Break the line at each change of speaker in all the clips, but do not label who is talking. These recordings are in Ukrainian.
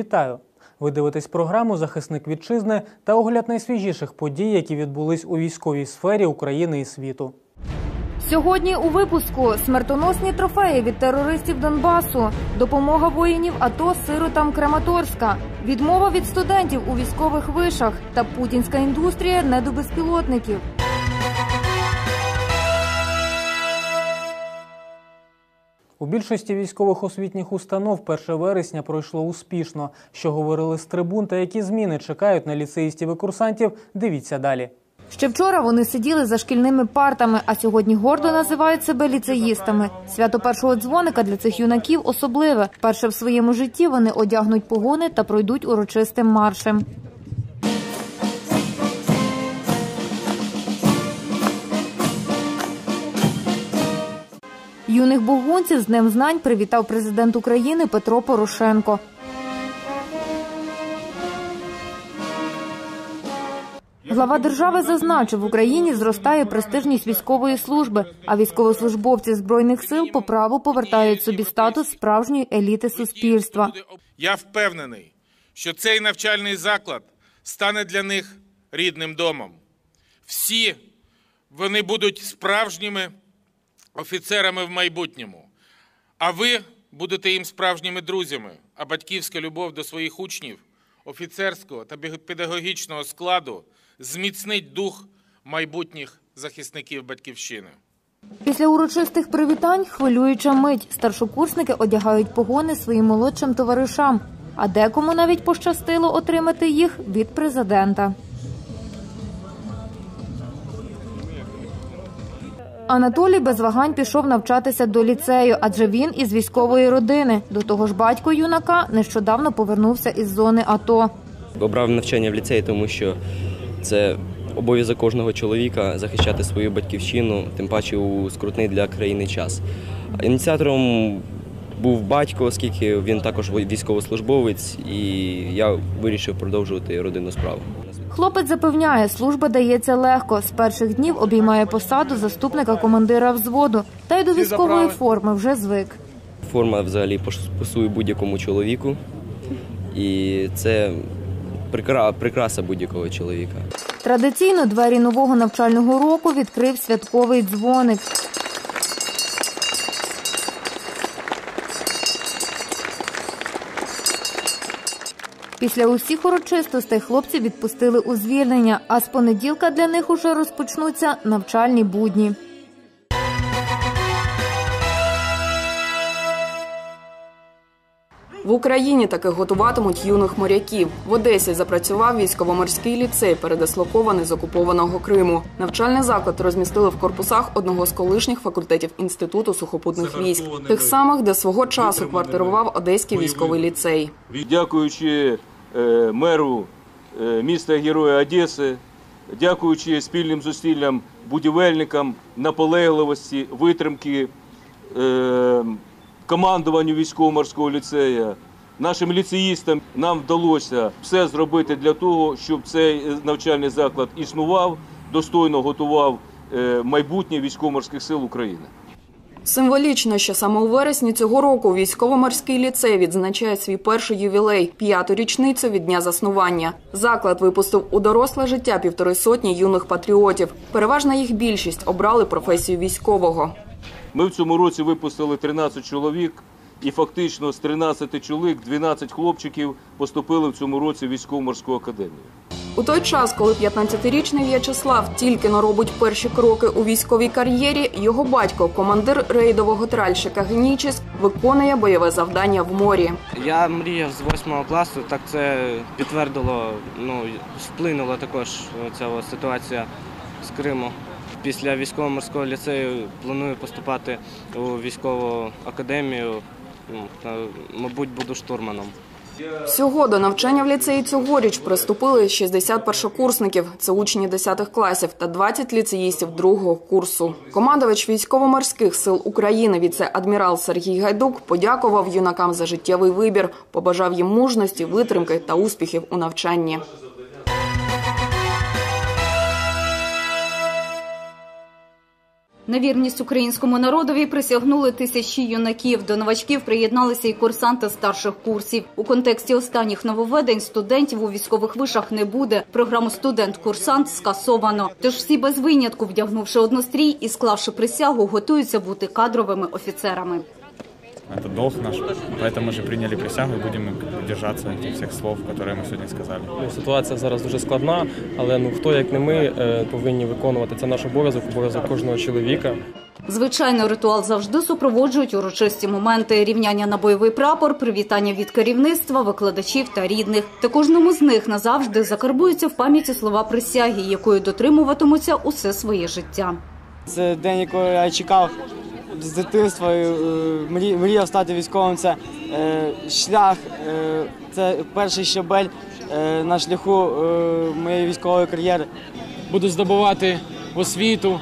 Вітаю! Ви дивитесь програму Захисник вітчизни та огляд найсвіжіших подій, які відбулись у військовій сфері України і світу.
Сьогодні у випуску смертоносні трофеї від терористів Донбасу, допомога воїнів АТО сиротам Краматорська, відмова від студентів у військових вишах та путінська індустрія недобезпілотників.
У більшості військових освітніх установ 1 вересня пройшло успішно. Що говорили з трибун та які зміни чекають на ліцеїстів і курсантів, дивіться далі.
Ще вчора вони сиділи за шкільними партами, а сьогодні гордо називають себе ліцеїстами. Свято першого дзвоника для цих юнаків особливе. Перше в своєму житті вони одягнуть погони та пройдуть урочистим маршем. Юних бугунців з Днем знань привітав президент України Петро Порошенко. Глава держави зазначив, в Україні зростає престижність військової служби, а військовослужбовці збройних сил по праву повертають собі статус справжньої еліти суспільства.
Я впевнений, що цей навчальний заклад стане для них рідним домом. Всі вони будуть справжніми офіцерами в майбутньому, а ви будете їм справжніми друзями. А батьківська любов до своїх учнів, офіцерського та педагогічного складу зміцнить дух майбутніх захисників батьківщини.
Після урочистих привітань хвилююча мить. Старшокурсники одягають погони своїм молодшим товаришам, а декому навіть пощастило отримати їх від президента. Анатолій без вагань пішов навчатися до ліцею, адже він із військової родини. До того ж, батько юнака нещодавно повернувся із зони АТО.
Обрав навчання в ліцеї, тому що це обов'язок кожного чоловіка захищати свою батьківщину, тим паче у скрутний для країни час. Ініціатором був батько, оскільки він також військовослужбовець, і я вирішив продовжувати родинну справу.
Хлопець запевняє, служба дається легко. З перших днів обіймає посаду заступника командира взводу, та й до військової форми вже звик.
Форма взагалі пасує будь-якому чоловіку, і це прикра- прикраса будь-якого чоловіка.
Традиційно двері нового навчального року відкрив святковий дзвоник. Після усіх урочистостей хлопці відпустили у звільнення, а з понеділка для них уже розпочнуться навчальні будні.
В Україні таки готуватимуть юних моряків. В Одесі запрацював військово-морський ліцей, передислокований з окупованого Криму. Навчальний заклад розмістили в корпусах одного з колишніх факультетів інституту сухопутних військ, тих самих, де свого часу квартирував Одеський військовий ліцей.
Дякуючи меру е, міста Героя Одеси, дякуючи спільним зусиллям будівельникам, наполегливості, витримки, е, командуванню військово-морського ліцею, нашим ліцеїстам нам вдалося все зробити для того, щоб цей навчальний заклад існував, достойно готував е, майбутнє військово-морських сил України.
Символічно, що саме у вересні цього року військово-морський ліцей відзначає свій перший ювілей п'яту річницю від дня заснування. Заклад випустив у доросле життя півтори сотні юних патріотів. Переважна їх більшість обрали професію військового.
Ми в цьому році випустили 13 чоловік, і фактично з 13 чоловік 12 хлопчиків поступили в цьому році в військово-морську академію.
У той час, коли 15-річний В'ячеслав тільки но робить перші кроки у військовій кар'єрі, його батько, командир рейдового тральщика Генічіс, виконує бойове завдання в морі.
Я мріяв з восьмого класу, так це підтвердило, ну вплинула також ця ситуація з Криму. Після військово-морського ліцею планую поступати у військову академію. Ну, Мабуть, буду штурманом.
Всього до навчання в ліцеї цьогоріч приступили 60 першокурсників. Це учні 10 класів та 20 ліцеїстів другого курсу. Командувач військово-морських сил України, віце-адмірал Сергій Гайдук, подякував юнакам за життєвий вибір, побажав їм мужності, витримки та успіхів у навчанні.
На вірність українському народові присягнули тисячі юнаків. До новачків приєдналися і курсанти старших курсів. У контексті останніх нововведень студентів у військових вишах не буде. Програму студент-курсант скасовано. Тож всі без винятку, вдягнувши однострій і склавши присягу, готуються бути кадровими офіцерами
Это долг наш, поэтому мы же приняли присягу и будем держаться этих всех слов, которые мы сегодня сказали.
Ну, Ситуація зараз дуже складна, але ну хто як не ми е, повинні виконувати це наш обов'язок, обов'язок кожного чоловіка.
Звичайно, ритуал завжди супроводжують урочисті моменти рівняння на бойовий прапор, привітання від керівництва, викладачів та рідних. Та кожному з них назавжди закарбуються в пам'яті слова присяги, якої дотримуватимуться усе своє життя.
Це день, якого я чекав з дитинства. е, мрі- Мріяв стати військовим. Це е, шлях, е, це перший щабель на шляху моєї військової кар'єри.
буду здобувати освіту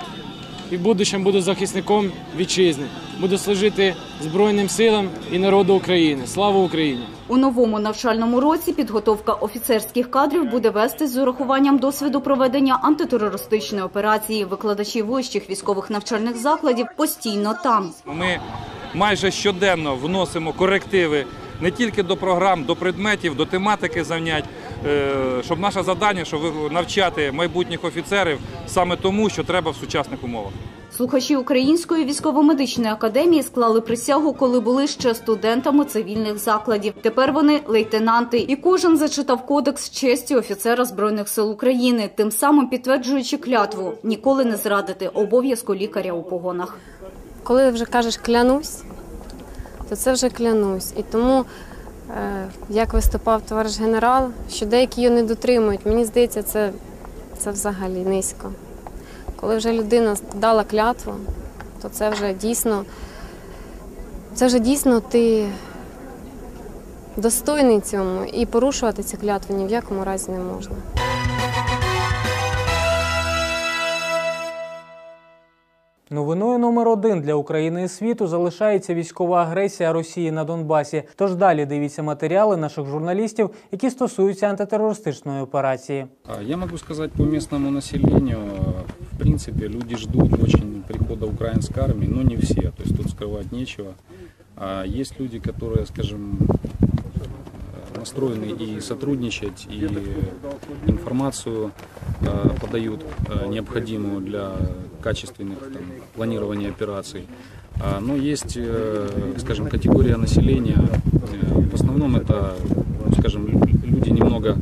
і в будущому буду захисником вітчизни. Буду служити Збройним силам і народу України. Слава Україні!
У новому навчальному році підготовка офіцерських кадрів буде вестись з урахуванням досвіду проведення антитерористичної операції. Викладачі вищих військових навчальних закладів постійно там.
Ми майже щоденно вносимо корективи не тільки до програм, до предметів, до тематики занять, щоб наше завдання, щоб навчати майбутніх офіцерів саме тому, що треба в сучасних умовах.
Слухачі Української військово-медичної академії склали присягу, коли були ще студентами цивільних закладів. Тепер вони лейтенанти, і кожен зачитав кодекс честі офіцера збройних сил України, тим самим підтверджуючи клятву ніколи не зрадити обов'язку лікаря у погонах.
Коли вже кажеш клянусь, то це вже клянусь. І тому, е, як виступав товариш генерал, що деякі її не дотримують, мені здається, це, це взагалі низько. Коли вже людина дала клятву, то це вже дійсно, це вже дійсно ти достойний цьому і порушувати цю клятву ні в якому разі не можна.
Новиною номер один для України і світу залишається військова агресія Росії на Донбасі. Тож далі дивіться матеріали наших журналістів, які стосуються антитерористичної операції.
А, Я могу сказать по местному населению, в принципе, люди ждут очень прихода украинской армии, но не все, то есть тут скрывать нечего. А Есть люди, которые, скажем, э, настроены и сотрудничать, и информацию э, подают э, необходимую для качественных там, планирования операций. А, Но есть, э, скажем, категория населения, э, в основном это, ну, скажем, лю- люди немного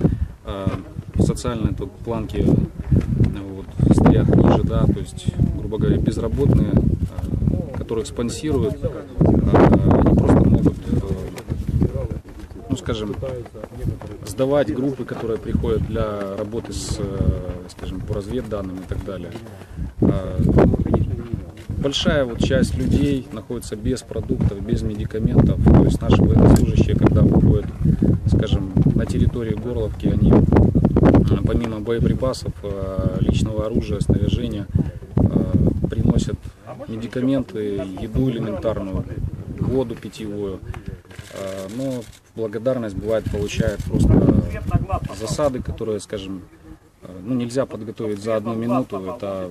э, в социальной тут планке э, вот, стоят ниже, да, то есть, грубо говоря, безработные, э, которых спонсируют, э, они просто могут, э, ну, скажем, сдавать группы, которые приходят для работы с, э, скажем, по разведданным и так далее. А, Большая вот часть людей находится без продуктов, без медикаментов. То есть наши военнослужащие, когда выходят, скажем, на территорию Горловки, они э, помимо боеприпасов, э, личного оружия, снаряжения, приносят медикаменты, еду элементарную, воду питьевую. Но благодарность бывает получает просто засады, которые, скажем, э, ну, нельзя подготовить за одну минуту. Это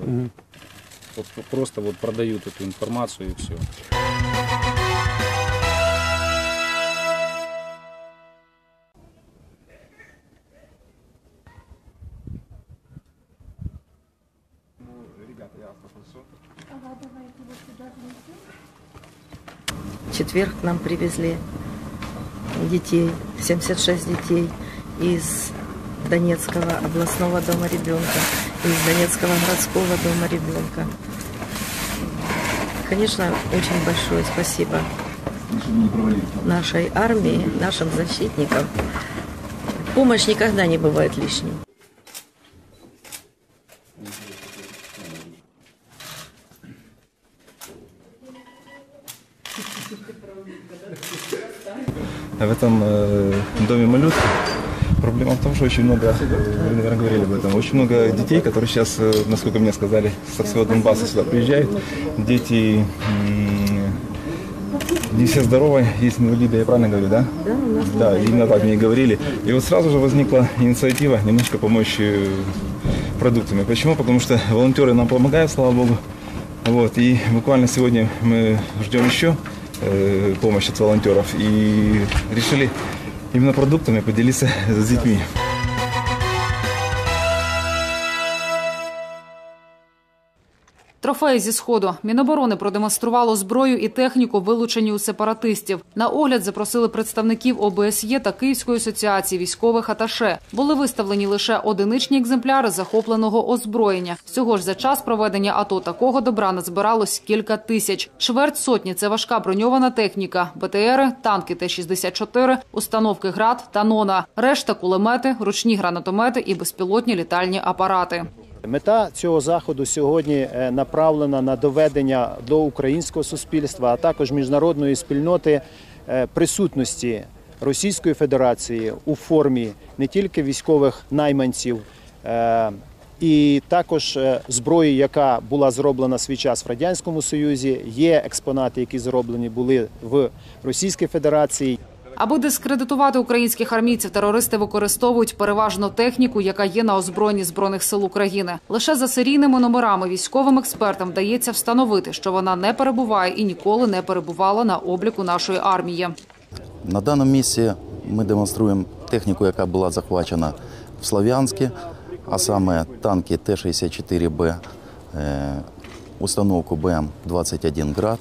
просто вот продают эту информацию и все.
Четверг нам привезли детей, 76 детей из Донецкого областного дома ребенка, из Донецкого городского дома ребенка. Конечно, очень большое спасибо нашей армии, нашим защитникам. Помощь никогда не бывает лишней.
Этом э, доме малютки проблема в том, что очень много, э, вы, наверное, говорили об этом, очень много детей, которые сейчас, э, насколько мне сказали, со всего Донбасса сюда приезжают. Дети не все здоровые, есть инвалиды, я правильно говорю, да?
Да,
Да, именно так мне и говорили. И вот сразу же возникла инициатива немножко помочь э, продуктами. Почему? Потому что волонтеры нам помогают, слава богу. Вот, и буквально сегодня мы ждем еще э, помощи от волонтеров и решили именно продуктами поделиться с детьми.
Трофеї зі сходу Міноборони продемонструвало зброю і техніку, вилучені у сепаратистів. На огляд запросили представників ОБСЄ та Київської асоціації військових аташе. Були виставлені лише одиничні екземпляри захопленого озброєння. Всього ж за час проведення АТО такого добра назбиралось кілька тисяч. Чверть сотні це важка броньована техніка, БТРи, танки Т-64, установки ГРАД та НОНА. Решта кулемети, ручні гранатомети і безпілотні літальні апарати.
Мета цього заходу сьогодні е, направлена на доведення до українського суспільства, а також міжнародної спільноти е, присутності Російської Федерації у формі не тільки військових найманців. е, І також зброї, яка була зроблена свій час в радянському союзі, є експонати, які зроблені були в Російській Федерації.
Аби дискредитувати українських армійців, терористи використовують переважно техніку, яка є на озброєнні збройних сил України. Лише за серійними номерами військовим експертам вдається встановити, що вона не перебуває і ніколи не перебувала на обліку нашої армії.
На даному місці ми демонструємо техніку, яка була захвачена в Слов'янську, а саме танки Т-64Б, е, установку БМ-21 «Град»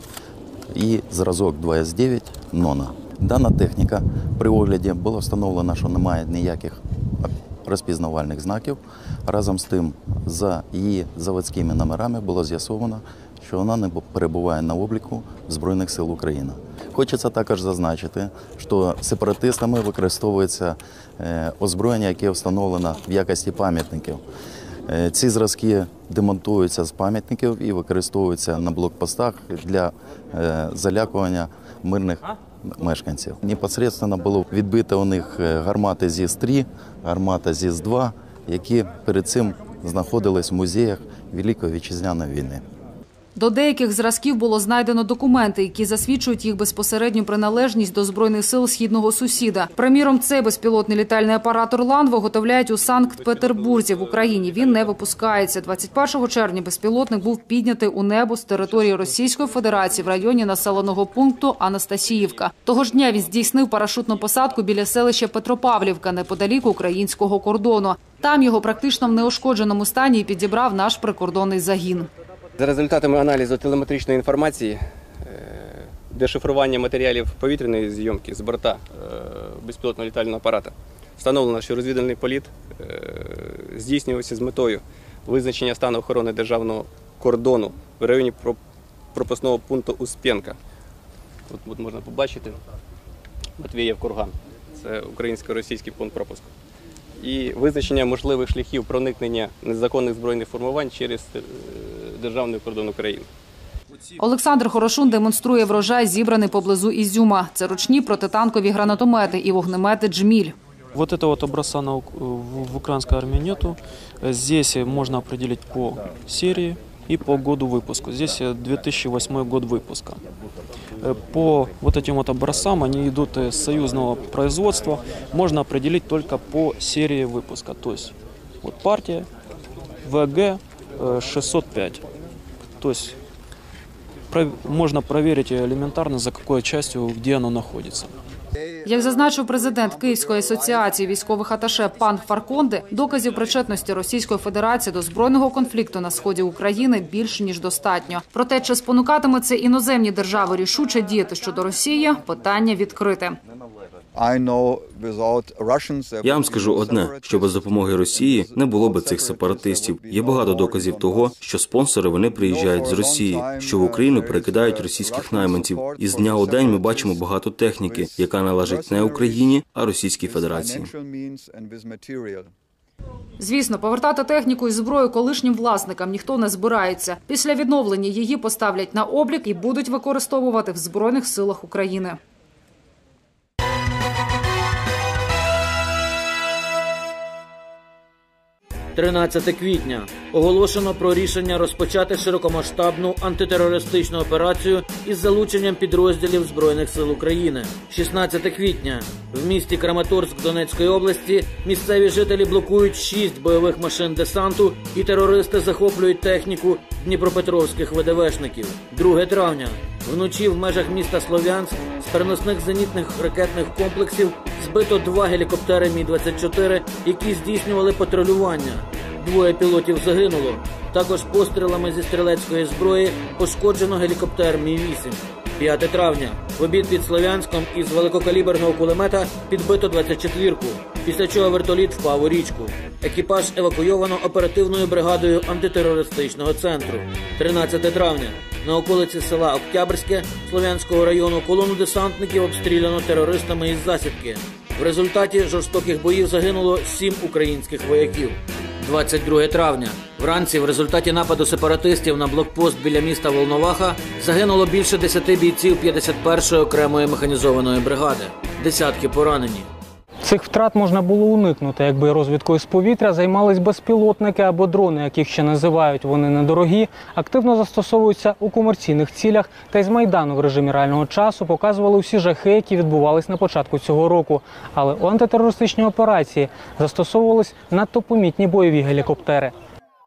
і зразок 2С9 «Нона». Дана техніка при огляді було встановлено, що немає ніяких розпізнавальних знаків. Разом з тим, за її заводськими номерами було з'ясовано, що вона не перебуває на обліку Збройних сил України. Хочеться також зазначити, що сепаратистами використовується е, озброєння, яке встановлено в якості пам'ятників. Е, Ці зразки демонтуються з пам'ятників і використовуються на блокпостах для е, залякування мирних мешканців. Непосредственно було відбито у них е, гармати ЗІС-3, гармата ЗІС-2, які перед цим знаходились в музеях Великої вітчизняної війни.
До деяких зразків було знайдено документи, які засвідчують їх безпосередню приналежність до збройних сил східного сусіда. Приміром, цей безпілотний літальний апарат «Орлан» виготовляють у Санкт-Петербурзі в Україні. Він не випускається. 21 червня безпілотник був піднятий у небо з території Російської Федерації в районі населеного пункту Анастасіївка. Того ж дня він здійснив парашутну посадку біля селища Петропавлівка неподалік українського кордону. Там його практично в неушкодженому стані підібрав наш прикордонний загін.
За результатами аналізу телеметричної інформації, е, дешифрування матеріалів повітряної зйомки з борта е, безпілотного літального апарата, встановлено, що розвідувальний політ е, здійснювався з метою визначення стану охорони державного кордону в районі про- пропускного пункту Успенка. Тут, можна побачити Матвієв Курган. Це українсько-російський пункт пропуску. І визначення можливих шляхів проникнення незаконних збройних формувань через державний кордон України.
Олександр Хорошун демонструє врожай, зібраний поблизу Ізюма. Це ручні протитанкові гранатомети і вогнемети «Джміль».
Вот этого вот образца на, ук- в, в украинской армии нету. Э, Здесь э, можно определить по серии и по году выпуска. Здесь э, 2008 год выпуска. Э, По вот этим вот образцам, они идут э, с союзного производства, можно определить только по серии выпуска. То есть вот партия ВГ э, 605. То есть можно проверить элементарно, за какой частью, где оно находится.
Як зазначив президент Київської асоціації військових аташе пан Фарконде, доказів причетності Російської Федерації до збройного конфлікту на сході України більше ніж достатньо. Проте, чи спонукатиме це іноземні держави рішуче діяти щодо Росії, питання відкрите.
Я вам скажу одне: що без допомоги Росії не було б цих сепаратистів. Є багато доказів того, що спонсори вони приїжджають з Росії, що в Україну перекидають російських найманців. І з дня у день ми бачимо багато техніки, яка належить не Україні, а Російській Федерації.
Звісно, повертати техніку і зброю колишнім власникам ніхто не збирається. Після відновлення її поставлять на облік і будуть використовувати в збройних силах України.
13 квітня оголошено про рішення розпочати широкомасштабну антитерористичну операцію із залученням підрозділів Збройних сил України. 16 квітня в місті Краматорськ Донецької області місцеві жителі блокують шість бойових машин десанту, і терористи захоплюють техніку дніпропетровських ВДВшників. 2 травня вночі в межах міста Слов'янськ з переносних зенітних ракетних комплексів збито два гелікоптери Мі-24, які здійснювали патрулювання. Двоє пілотів загинуло. Також пострілами зі стрілецької зброї пошкоджено гелікоптер Мі-8. 5 травня в обід під Слов'янськом із великокаліберного кулемета підбито 24-ку, після чого вертоліт впав у річку. Екіпаж евакуйовано оперативною бригадою антитерористичного центру. 13 травня на околиці села Октябрське Слов'янського району колону десантників обстріляно терористами із засідки. В результаті жорстоких боїв загинуло сім українських вояків. 22 травня. Вранці в результаті нападу сепаратистів на блокпост біля міста Волноваха загинуло більше 10 бійців 51-ї окремої механізованої бригади. Десятки поранені.
Цих втрат можна було уникнути, якби розвідкою з повітря займались безпілотники або дрони, яких ще називають вони недорогі, активно застосовуються у комерційних цілях та й з майдану в режимі реального часу показували усі жахи, які відбувались на початку цього року. Але у антитерористичній операції застосовувались надто помітні бойові гелікоптери.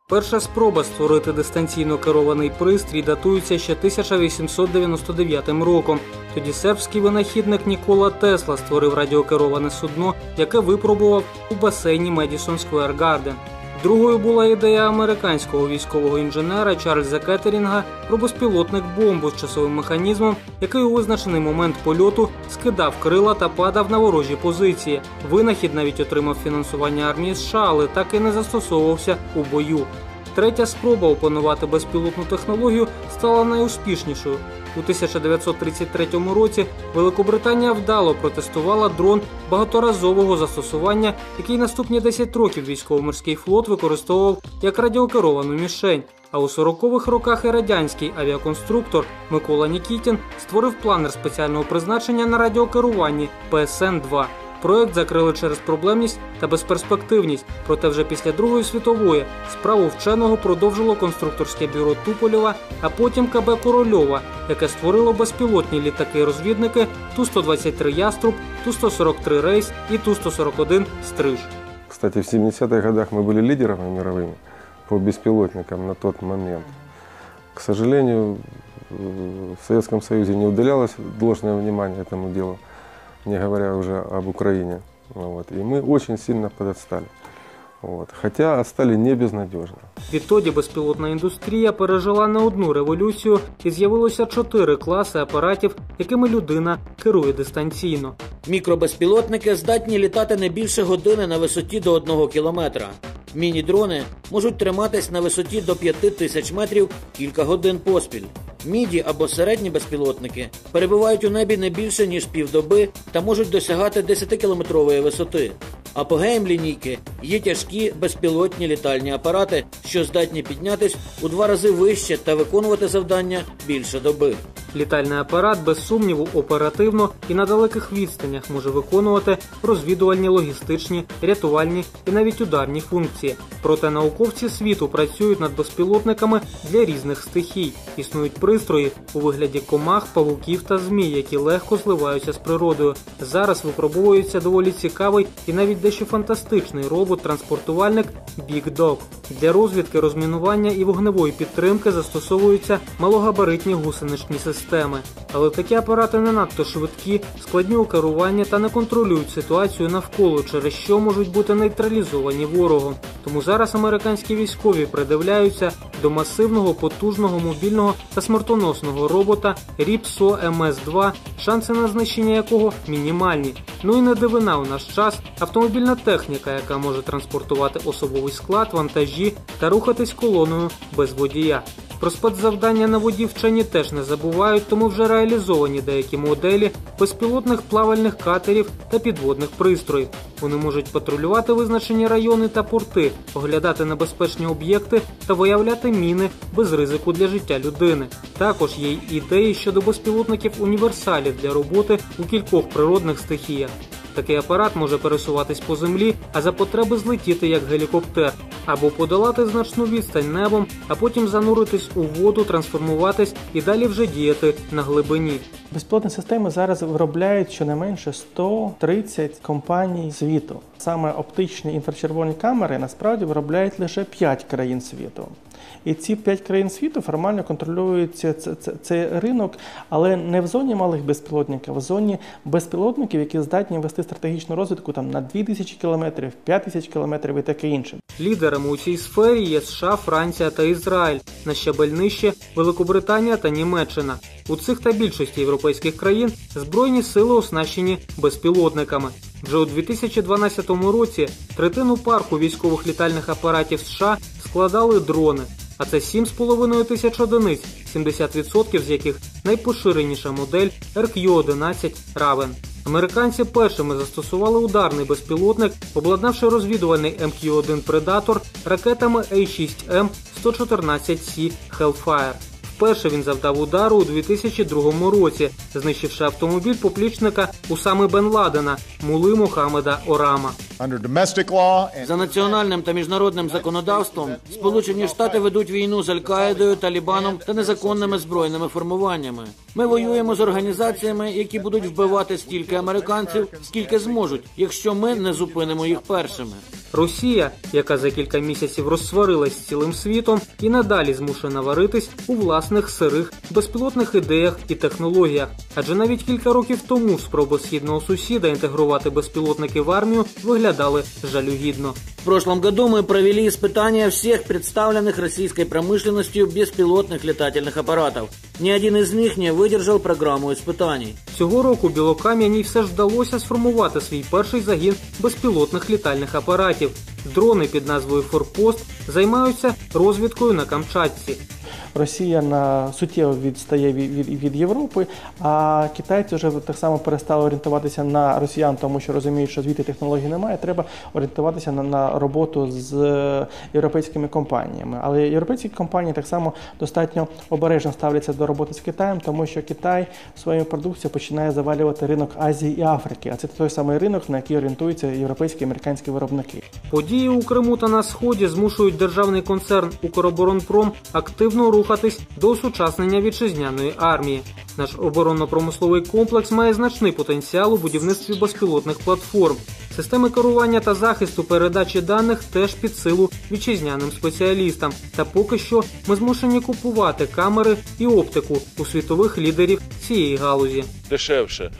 Перша спроба створити дистанційно керований пристрій датується ще 1899 роком. Тоді сербський винахідник Нікола Тесла створив радіокероване судно, яке випробував у басейні Медісон Сквер Гарден. Другою була ідея американського військового інженера Чарльза Кеттерінга про безпілотник бомбу з часовим механізмом, який у визначений момент польоту скидав крила та падав на ворожі позиції. Винахід навіть отримав фінансування армії США, але так і не застосовувався у бою. Третя спроба опанувати безпілотну технологію стала найуспішнішою. У 1933 році Великобританія вдало протестувала дрон багаторазового застосування, який наступні 10 років військово-морський флот використовував як радіокеровану мішень. А у 40-х роках і радянський авіаконструктор Микола Нікітін створив планер спеціального призначення на радіокеруванні ПСН-2. Проект закрили через проблемність та безперспективність. Проте вже після Другої світової справу вченого продовжило конструкторське бюро Тупольова, а потім КБ Корольова, яке створило безпілотні літаки-розвідники Ту-123 Яструб, Ту-143 Рейс і Ту-141 Стриж.
Кстати, в 70-х годах мы были лидерами мировыми по беспилотникам на тот момент. К сожалению, в Советском Союзе не уделялось должное внимание этому делу, не говоря уже об Украине. Вот. И мы очень сильно подотстали. Вот. Хотя стали не безнадежно.
Відтоді безпілотна індустрія пережила не одну революцію і з'явилося чотири класи апаратів, якими людина керує дистанційно.
Мікробезпілотники здатні літати не більше години на висоті до одного кілометра. Міні-дрони можуть триматись на висоті до 5 тисяч метрів кілька годин поспіль. Міді або середні безпілотники перебувають у небі не більше ніж півдоби та можуть досягати 10-кілометрової висоти. Апогеєм лінійки є тяжкі безпілотні літальні апарати, що здатні піднятись у два рази вище та виконувати завдання більше доби.
Літальний апарат без сумніву оперативно і на далеких відстанях може виконувати розвідувальні, логістичні, рятувальні і навіть ударні функції. Проте науковці світу працюють над безпілотниками для різних стихій. Існують пристрої у вигляді комах, павуків та змій, які легко зливаються з природою. Зараз випробовується доволі цікавий і навіть дещо фантастичний робот-транспортувальник Big Dog. Для розвідки, розмінування і вогневої підтримки застосовуються малогабаритні гусеничні системи. Але такі апарати не надто швидкі, складні у керуванні та не контролюють ситуацію навколо, через що можуть бути нейтралізовані ворогом. Тому зараз американські військові придивляються до масивного, потужного, мобільного та смертоносного робота Ріпсо МС-2, шанси на знищення якого мінімальні. Ну і не дивина у наш час автомобільна техніка, яка може транспортувати особовий склад, вантажі та рухатись колоною без водія. Про спецзавдання на воді вчені теж не забувають, тому вже реалізовані деякі моделі безпілотних плавальних катерів та підводних пристроїв. Вони можуть патрулювати визначені райони та порти, оглядати небезпечні об'єкти та виявляти міни без ризику для життя людини. Також є й ідеї щодо безпілотників універсалів для роботи у кількох природних стихіях. Такий апарат може пересуватись по землі, а за потреби злетіти як гелікоптер. або подолати значну відстань небом, а потім зануритись у воду, трансформуватись і далі вже діяти на глибині.
Безпілотні системи зараз виробляють щонайменше 130 компаній світу. Саме оптичні інфрачервоні камери насправді виробляють лише 5 країн світу. І ці 5 країн світу формально контролюють цей, цей, ринок, але не в зоні малих безпілотників, а в зоні безпілотників, які здатні вести стратегічну розвитку там на 2000 кілометрів, 5000 кілометрів і таке інше.
Лідерами у цій сфері є США, Франція та Ізраїль. На щабель нижче Великобританія та Німеччина. У цих та більшості європейських країн збройні сили оснащені безпілотниками. Вже у 2012 році третину парку військових літальних апаратів США складали дрони, а це 7,5 тисяч одиниць, 70% з яких найпоширеніша модель RQ-11 Raven. Американці першими застосували ударний безпілотник, обладнавши розвідувальний МК-1 Predator ракетами A6M 114C Hellfire. Вперше він завдав удару у 2002 році, знищивши автомобіль поплічника Усами Бен Ладена Мули Мухаммеда Орама.
За національним та міжнародним законодавством Сполучені Штати ведуть війну з Аль-Каїдою, Талібаном та незаконними збройними формуваннями. Ми воюємо з організаціями, які будуть вбивати стільки американців, скільки зможуть, якщо ми не зупинимо їх першими.
Росія, яка за кілька місяців розсварилась з цілим світом, і надалі змушена варитись у власних сирих безпілотних ідеях і технологіях. Адже навіть кілька років тому спроби східного сусіда інтегрувати безпілотники в армію виглядали жалюгідно.
В прошлом году мы провели испытания всех представленных российской промышленностью беспилотных летательных аппаратов. Ни один из них не выдержал программу испытаний.
Цього року Білокам'яній все ж вдалося сформувати свій перший загін безпілотних літальних апаратів. Дрони під назвою Форпост займаються розвідкою на Камчатці.
Росія на суттєво відстає від, від, Європи, а китайці вже так само перестали орієнтуватися на росіян, тому що розуміють, що звідти технологій немає. Треба орієнтуватися на, на роботу з європейськими компаніями. Але європейські компанії так само достатньо обережно ставляться до роботи з Китаєм, тому що Китай своєю продукцією починає завалювати ринок Азії і Африки. А це той самий ринок, на який орієнтуються європейські і американські виробники.
Події у Криму та на сході змушують державний концерн Укроборонпром активно рухатись до осучаснення вітчизняної армії. Наш оборонно-промисловий комплекс має значний потенціал у будівництві безпілотних платформ. Системи керування та захисту передачі даних теж під силу вітчизняним спеціалістам. Та поки що ми змушені купувати камери і оптику у світових лідерів цієї галузі.
Дешевше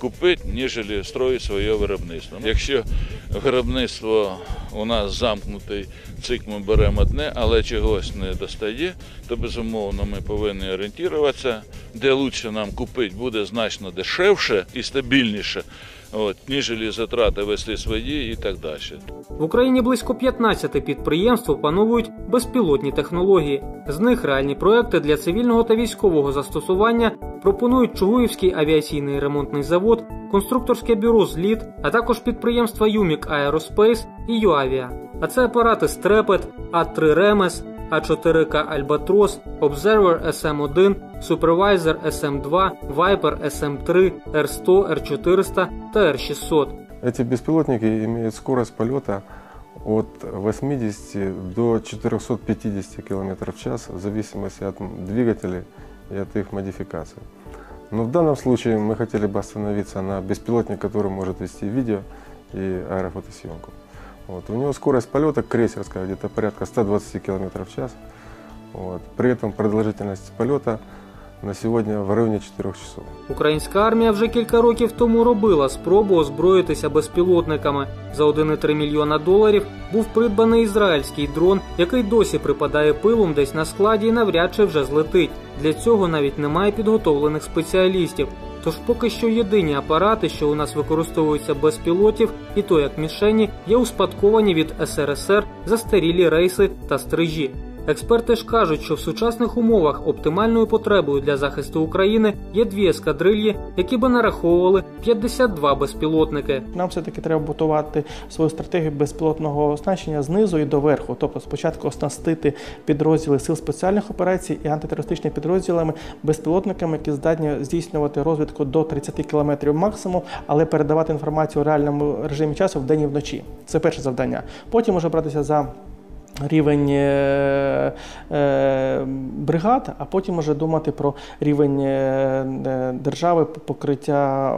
купити, ніж строїть своє виробництво. Якщо виробництво у нас замкнутий цик, ми беремо одне, але чогось не достає, то безумовно ми повинні орієнтуватися, де краще нам купити буде значно дешевше і стабільніше. От, ніж затрати вести свої і так далі.
В Україні близько 15 підприємств опановують безпілотні технології. З них реальні проекти для цивільного та військового застосування пропонують Чугуївський авіаційний ремонтний завод, конструкторське бюро «Зліт», а також підприємства Юмік Аероспейс і ЮАВІА. А це апарати Стрепет, А3 Ремес, А4К Альбатрос, Observer SM1, Supervisor SM2, Viper SM3, R100, R400 та R600.
Эти беспилотники имеют скорость полета от 80 до 450 км в час в зависимости от двигателей и от их модификации. Но в данном случае мы хотели бы остановиться на беспилотнике, который может вести видео и аэрофотосъемку. Вот. У него скорость полета крейсерская где-то порядка 120 км в час. Вот. При этом продолжительность полета на сьогодні в районі 4 часов.
Українська армія вже кілька років тому робила спробу озброїтися безпілотниками. За 1,3 мільйона доларів був придбаний ізраїльський дрон, який досі припадає пилом десь на складі і навряд чи вже злетить. Для цього навіть немає підготовлених спеціалістів. Тож поки що єдині апарати, що у нас використовуються без пілотів, і то як мішені, є успадковані від СРСР застарілі рейси та стрижі. Експерти ж кажуть, що в сучасних умовах оптимальною потребою для захисту України є дві ескадрильї, які би нараховували 52 безпілотники.
Нам все таки треба будувати свою стратегію безпілотного оснащення знизу і до верху. Тобто, спочатку оснастити підрозділи сил спеціальних операцій і антитерористичними підрозділами безпілотниками, які здатні здійснювати розвідку до 30 км максимум, але передавати інформацію у реальному режимі часу вдень і вночі. Це перше завдання. Потім може братися за рівень е, е, бригад, а потім вже думати про рівень е, держави покриття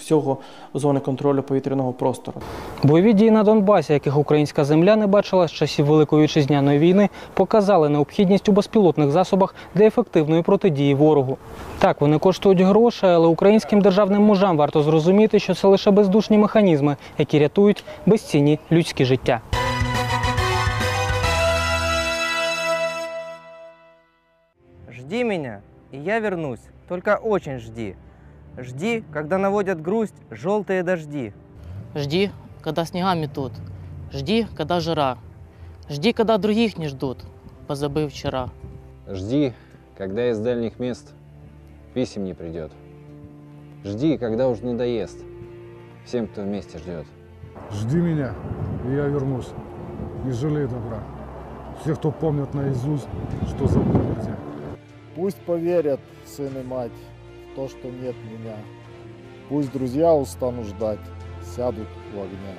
всього зони контролю повітряного простору.
Бойові дії на Донбасі, яких українська земля не бачила з часів Великої вітчизняної війни, показали необхідність у безпілотних засобах для ефективної протидії ворогу. Так, вони коштують грошей, але українським державним мужам варто зрозуміти, що це лише бездушні механізми, які рятують безцінні людські життя.
Жди меня, и я вернусь. Только очень жди. Жди, когда наводят грусть желтые дожди.
Жди, когда снега метут. Жди, когда жара. Жди, когда других не ждут, позабыв вчера.
Жди, когда из дальних мест писем не придет. Жди, когда уж надоест всем, кто вместе ждет.
Жди меня, и я вернусь. Не жалей добра. Все, кто помнят наизусть, что забыть нельзя.
Пусть поверят сын и мать в то, что нет меня. Пусть друзья устанут ждать, сядут у огня.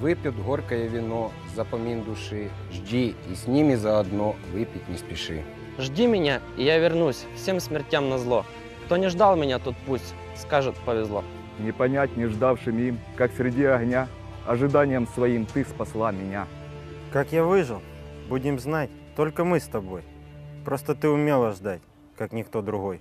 Выпьют горькое вино, запомин души. Жди, и с ними заодно выпить не спеши.
Жди меня, и я вернусь, всем смертям на зло. Кто не ждал меня, тот пусть скажет повезло.
Не понять не ждавшим им, как среди огня, ожиданием своим ты спасла меня.
Как я выжил, будем знать, только мы с тобой. Просто ты умела ждать, как никто другой.